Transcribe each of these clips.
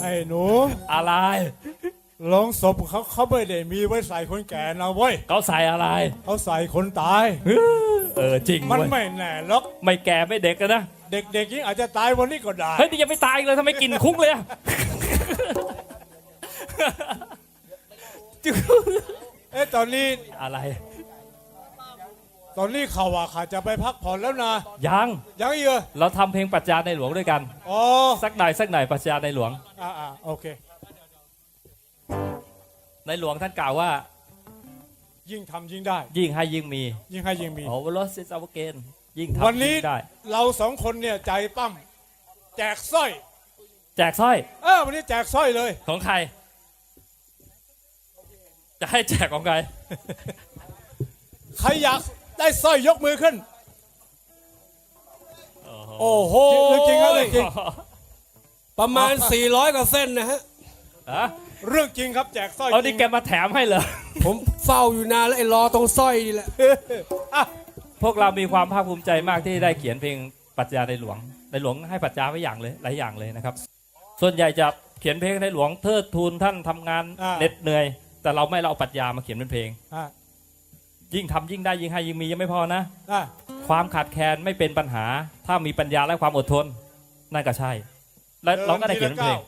ไอ้หนู อะไร ลงศพเขาเขาไม่ได้มีไว้ใส่คนแก่นะเว้ยเขาใส่อะไร เขาใส่คนตาย เออจริงมันเว้ยไม่แน่หรอกไม่แก่ไม่เด็กกันนะ เด็กๆยิ่งอาจจะตายวันนี้ก็ได้ เฮ้ยนี่ยังไม่ตายอีกเลยทำไมกินคุกเลยอะ เอ๊ะตอนนี้อะไร ตอนนี้เขาว่าขาจะไปพักผ่อนแล้วนะ ยังยังอีกเหรอเราทำเพลงปรัชญาในหลวงด้วยกัน อ๋อสักหน่อยสักหน่อยปรัชญาในหลวง อ่าอ่าโอเค ในหลวงท่านกล่าวว่า ยิ่งทำยิ่งได้ ยิ่งให้ยิ่งมียิ่งให้ยิ่งมี โอเวอร์ลสิสาวเกนยิ่งทำวันนี้ยิ่งได้ เราสองคนเนี่ยใจปั้มแจกสร้อย แจกสร้อยเออวันนี้แจกสร้อยเลย ของใคร จะให้แจกของใคร ใครอยาก ได้สร้อยยกมือขึ้น โอ้โหเรื่องจริงครับเรื่องจริง ประมาณ 400กว่าเส้นนะฮะอะเรื่องจริงครับแจกสร้อยเอาจรินี่งแกมาแถมให้เหรอ ผมเฝ้าอยู่นานแล้วไอ้รอตรงสร้อยนี่แหละอะพวกเรามีความภาคภูมิใจมากที่ได้เขียนเพลงปรัชญาในหลวง ในหลวงให้ปรัชญาไว้อย่างเลยหลายอย่างเลยนะครับ ส่วนใหญ่จะเขียนเพลงในหลวงเทิดทูนท่านทำงานเหน็ดเหนื่อย แต่เราไม่เราเอาปรัชญามาเขียนเป็นเพลง อะ ยิ่งทำยิ่งได้ยิ่งให้ยิ่งมียังไม่พอนะ อะความขาดแคลนไม่เป็นปัญหา ถ้ามีปัญญาและความอดทน นั่นก็ใช่ และเราก็ได้เขียนเป็นเพลง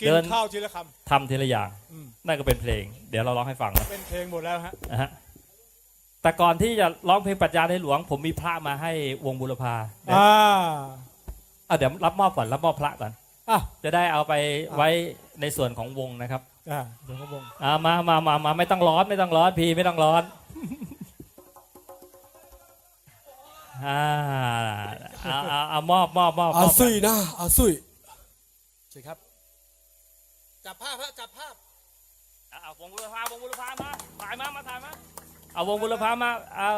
กินเดิน ข้าวทีละคทำทีละอย่างำอืมนั่นก็เป็นเพลง เดี๋ยวเราร้องให้ฟังนะเป็นเพลงหมดแล้วฮะนะฮะแต่ก่อนที่จะร้องเพลงปรัชญาในหลวง ผมมีพระมาให้วงบุรพาเดี๋ยวอ่าอะเดี๋ยวรับมอบก่อนรับมอบพระก่อน อะจะได้เอาไปไว้ในส่วนของวงนะครับอ่าเดี๋ยวครับผมอ่ามามามามาไม่ต้องร้อนไม่ต้องร้อนพี่ไม่ต้องร้อน อ่าเอาเอาเอามอบมอบมอบมอาอบซุยนะอาซุยใช่ครับ จับภาพฮะจับภาพ เอาเอาวงบุรพาวงบุรพามาถ่ายมามาถ่ายมาเอาวงบุรพามาเอา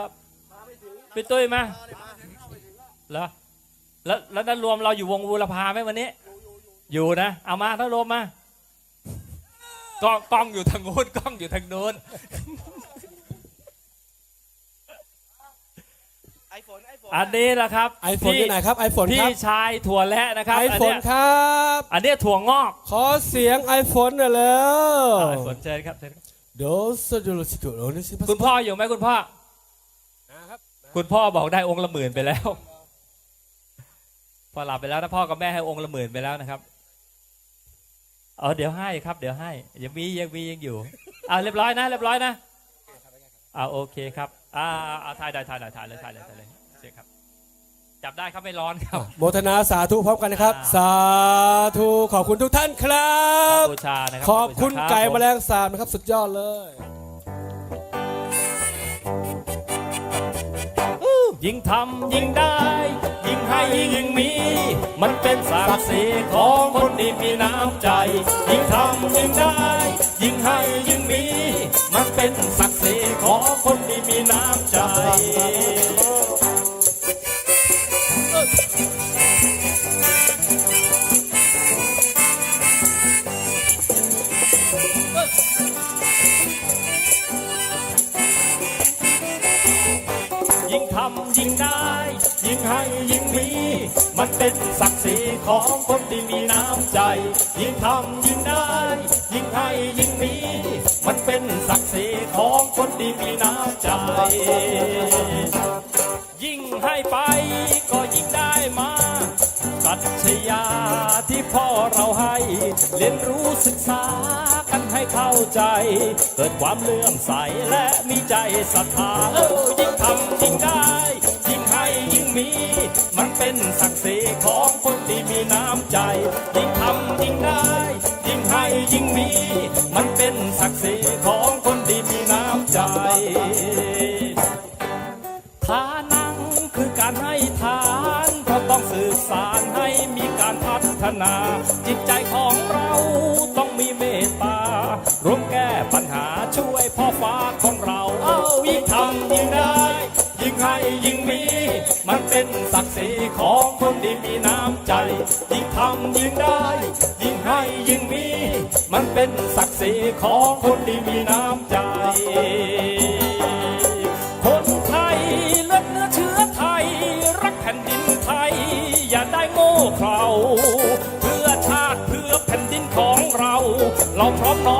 พี่ตุ้ยมาเหรอแล้วแล้วนั่นรวมเราอยู่วงบุรพาไหมวันนี้ อยู่นะเอามาถ้ารวมมากล้องกล้องอยู่ทางโน้นกล้องอยู่ทางโน้น อันนี้นะครับไอโฟนที่ไหนครับไอโฟนคพี่รับชายถั่วและนะครับไออันโฟนเนี้ยครับ อันเนี้ยถั่วงอก ขอเสียงไอโฟนหน่อยแล้วไอโฟนเชิญครับเชิญครับโดสดูลสิโดนี่สิคุณพ่ออยู่ไหมคุณพ่อนะครับคุณพ่อบอกได้องค์ละหมื่นไปแล้ว พอหลับไปแล้วนะพ่อกับแม่ให้องค์ละหมื่นไปแล้วนะครับเออเดี๋ยวให้ครับ เดี๋ยวให้ยังมียังมียังอยู่อ่าเรียบร้อยนะเรียบร้อยนะอ่าโอเคครับอ่าอ่าถ่ายได้ถ่ายได้ถ่ายเลยถ่ายเลยถ่ายเลย เสียครับ จับได้ครับไม่ร้อนครับ โมทนาสาธุพร้อมกันนะครับอ่าสาธุขอบคุณทุกท่านครับ บูชานะครัขอบคุณบูชารับไก่ผแมลงสาบนะครับ สุดยอดเลยยิ่งทำยิ่งได้ ยิ่งให้ยิ่งมี มันเป็นศักดิ์ศรีของคนที่มีน้ำใจ ยิ่งทำยิ่งได้ ยิ่งให้ยิ่งมี มันเป็นศักดิ์ศรีของคนที่มีน้ำใจ ยิ่งทำยิ่งได้ ยิ่งให้ยิ่งมี มันเป็นศักดิ์ศรีของคนที่มีน้ำใจ ยิ่งทำยิ่งได้ ยิ่งให้ยิ่งมี มันเป็นศักดิ์ศรีของคนที่มีน้ำใจ ยิ่งให้ไป สัจยาที่พ่อเราให้ เรียนรู้ศึกษากันให้เข้าใจ เกิดความเลื่อมใสและมีใจศรัทธาเออยิ่งทำยิ่งได้ ยิ่งให้ยิ่งมี มันเป็นศักดิ์ศรีของคนที่มีน้ำใจ ยิ่งทำยิ่งได้ ยิ่งให้ยิ่งมี มันเป็นศักดิ์ศรีของคนที่มีน้ำใจ มีน้ำใจ ยิ่งทำยิ่งได้ ยิ่งให้ยิ่งมี มันเป็นศักดิ์ศรีของคนที่มีน้ำใจ คนไทยเลือดเนื้อเชื้อไทย รักแผ่นดินไทย อย่าได้โง่เขาเพื่อชาติเพื่อแผ่นดินของเรา เราพร้อมน้อม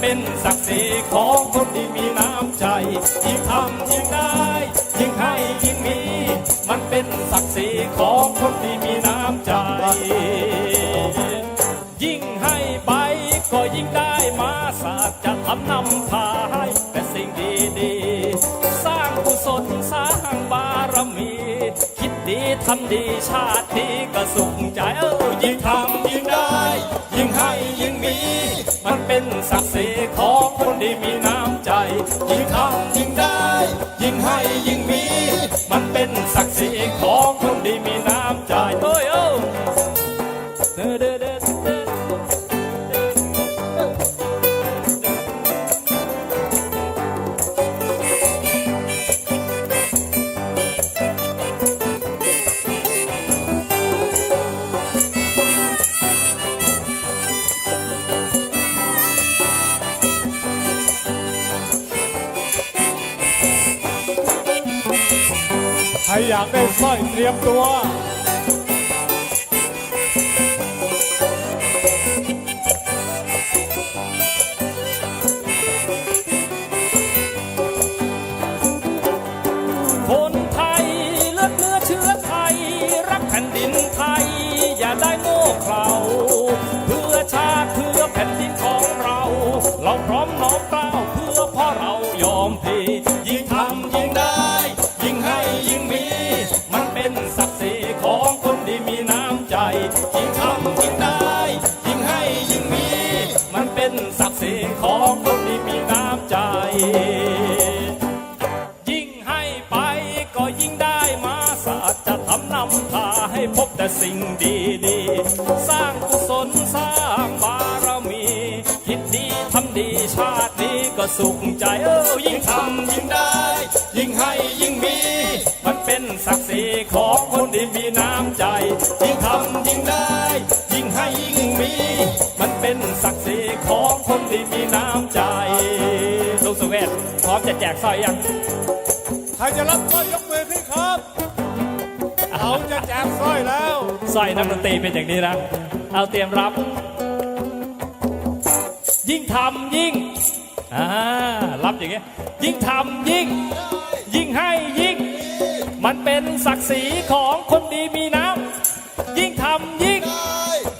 เป็นศักดิ์ศรีของคนที่มีน้ำใจ ยิ่งทำยิ่งได้ ยิ่งให้ยิ่งมี มันเป็นศักดิ์ศรีของคนที่มีน้ำใจ ยิ่งให้ไปก็ยิ่งได้มาศาสตร์จะทำนำพาให้แต่สิ่งดีๆ สร้างกุศลสร้างบารมี คิดดีทำดีชาตินี้ก็สุขใจเออยิ่งทำยิ่งได้ ยิ่งให้ยิ่ง มันเป็นศักดิ์ศรีของคนที่มีน้ำใจ ยิ่งทำยิ่งได้ ยิ่งให้ยิ่งมี มันเป็นศักดิ์ศรีของ เตรียมตัว เป็นศักดิ์ศรีของคนที่มีน้ำใจ ยิ่งให้ไปก็ยิ่งได้มาศาสตร์จะทำนำพาให้พบแต่สิ่งดีๆ สร้างกุศลสร้างบารมี คิดดีทำดีชาตินี้ก็สุขใจเออยิ่งทำยิ่งได้ ยิ่งให้ยิ่งมี มันเป็นศักดิ์ศรีของคนที่มีน้ำใจ ยิ่งทำยิ่งได้ จะแจกสร้อยยัง ใครจะรับสร้อยยกมือขึ้นครับเอาจะแจกสร้อยแล้วสร้อยนักดนตรีเป็นอย่างนี้นะ เอาเตรียมรับ ยิ่งทำยิ่งอ่ารับอย่างเงี้ย ยิ่งทำยิ่ง ยิ่งให้ยิ่ง มันเป็นศักดิ์ศรีของคนดีมีน้ำยิ่งทำยิ่ง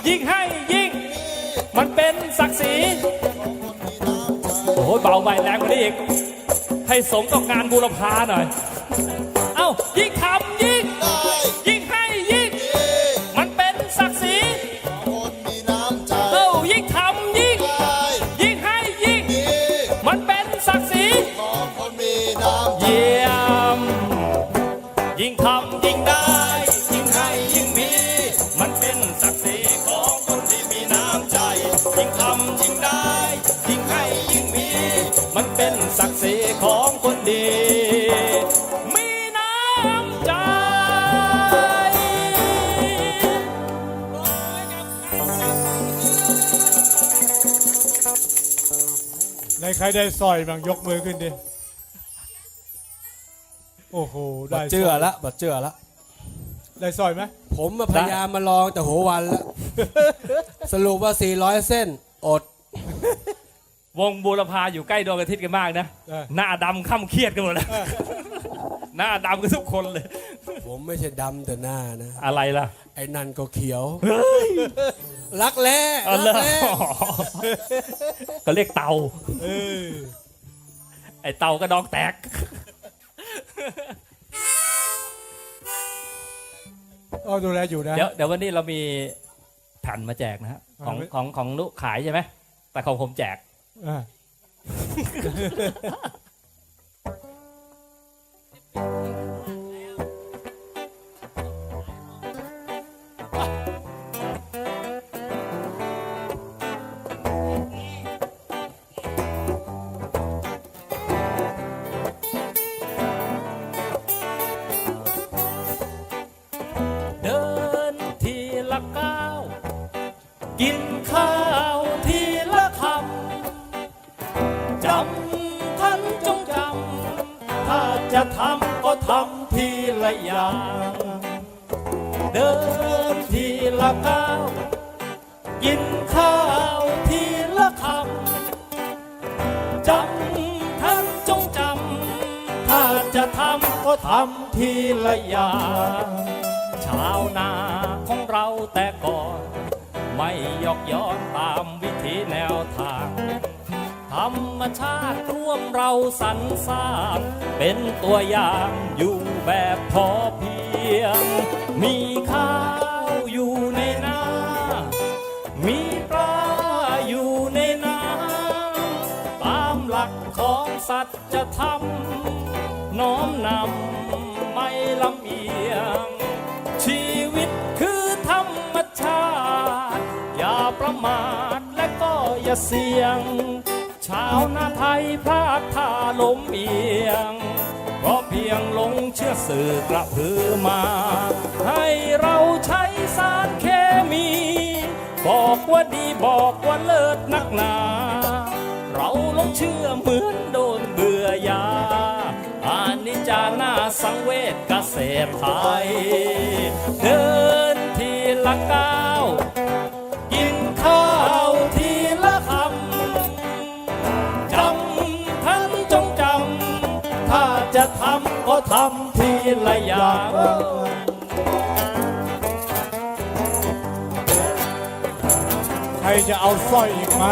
ยิ่งให้ยิ่ง มันเป็นศักดิ์ศรี โอ้โหเบาไปแรงกว่านี้อีก ให้สมกับงานบูรพาหน่อย เอ้า ยิ่งทำยิ่ง ยิ่งให้ยิ่ง มันเป็นศักดิ์ศรีคนมีน้ำใจเอ้ายิ่งทำยิ่งได้ยิ่งให้ยิ่ง มันเป็นศักดิ์ศรีของคนมีน้ำใจเยี่ยมยิ่งทำยิ่งได้ ของคนดี มีน้ำใจในใครได้สร้อยบ้างยกมือขึ้นดิ โอ้โหบัได้ดเจือละบัดเจือละ ได้สร้อยไหม ผมมาพยายามมาลองแต่หัววันแล้วสรุปว่า 400 เส้น อด วงบูรพาอยู่ใกล้ดวงอาทิตย์กันมากนะ เออ หน้าดำค่ำเครียดกันหมดแล้ว หน้าดำกันทุกคนเลย ผมไม่ใช่ดำแต่หน้านะ อะไรล่ะ ไอ้นั่นก็เขียวรักแร้เอารัเลกยแร้ก็เรียกเตา เออไอเตากระดองแตกก็ดูแลอยู่นะ เดี๋ยวเดี๋ยววันนี้เรามีแผ่นมาแจกนะฮะ ของอ่าของของนุขายใช่ไหม แต่ของผมแจก อ่ ละอย่าง เดินทีละก้าวกินข้าวทีละคำจำท่านจงจำ ถ้าจะทำก็ทำทีละอย่างชาวนาของเราแต่ก่อน ไม่ยอกย้อนตามวิถีแนวทาง ธรรมชาติร่วมเราสรรสร้างเป็นตัวอย่างอยู่แบบพอเพียง มีข้าวอยู่ในนา มีปลาอยู่ในน้ำตามหลักของสัจธรรมน้อมนำไม่ลำเอียง ชีวิตคือธรรมชาติ อย่าประมาทและก็อย่าเสี่ยง ชาวนาไทยพลาดท่าล้มเอียง เพราะเพียงลงเชื่อสื่อกระพือมา ให้เราใช้สารเคมี บอกว่าดีบอกว่าเลิศนักหนา เราลงเชื่อเหมือนโดนเบื่อยาอานิจจาหน้าสังเวชเกษตรไทย เดินทีละก้าว ทำทีละอย่างใครจะเอาสร้อยอีกไหม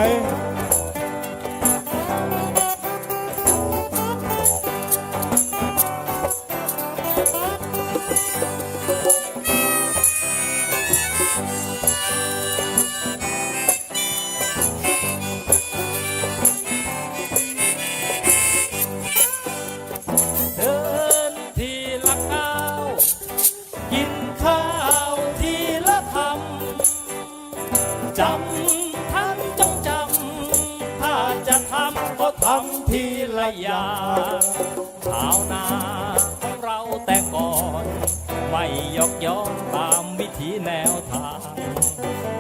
ำทีละยาชาวนาของเราแต่ก่อน ไม่ยกย้อนตามวิถีแนวทาง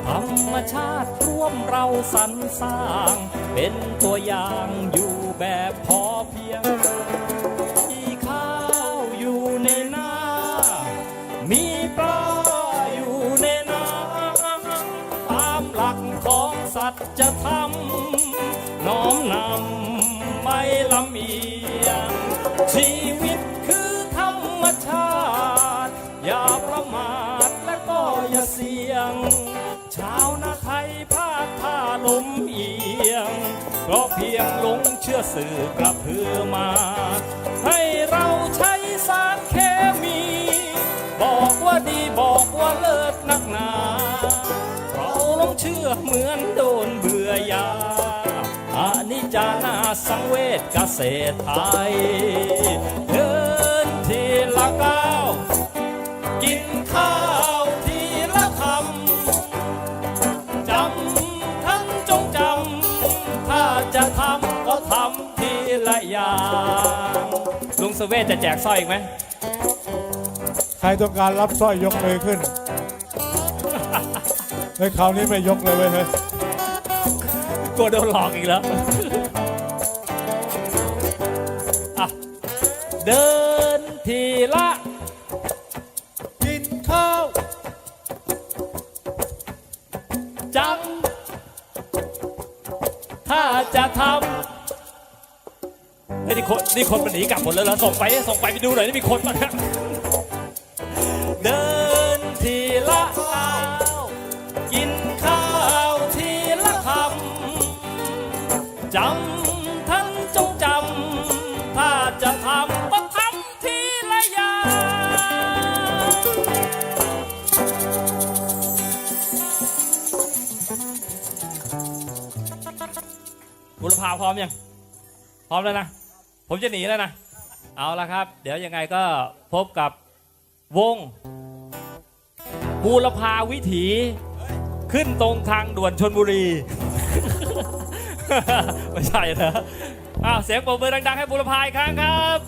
ธรรมชาติร่วมเราสรรสร้าง เป็นตัวอย่างอยู่แบบพอเพียงมีข้าวอยู่ในนามีปลาอยู่ในน้ำตามหลักของสัจธรรม เพราะเพียงหลงเชื่อสื่อกระพือมา ให้เราใช้สารเคมี บอกว่าดีบอกว่าเลิศนักหนา เราลงเชื่อเหมือนโดนเบื่อยาอานิจจานาสังเวชเกษตรไทยเดินทีละก้าวกิน ทำก็ทำทีละอย่างลุงสเวทจะแจกสร้อยอีกไหมใครต้องการรับสร้อยยกมือขึ้นเฮ้ยคราวนี้ไม่ยกเลยเว้ยเฮ้ยกลัวโดนหลอกอีกแล้วอะเดิน ถ้าจะทำเฮ้ยนี่คนนี่คนมันหนีกลับหมดแล้วเหรอส่งไปส่งไปไปดูหน่อยนี่มีคนมา บุรพาพร้อมยัง พร้อมแล้วนะ ผมจะหนีแล้วนะ เอาละครับ เดี๋ยวยังไงก็พบกับวง บูรพาวิถี ขึ้นตรงทางด่วนชนบุรี ไม่ใช่นะอ้าวเสียงปรบมือดังๆให้บุรพาอีกครั้งครับ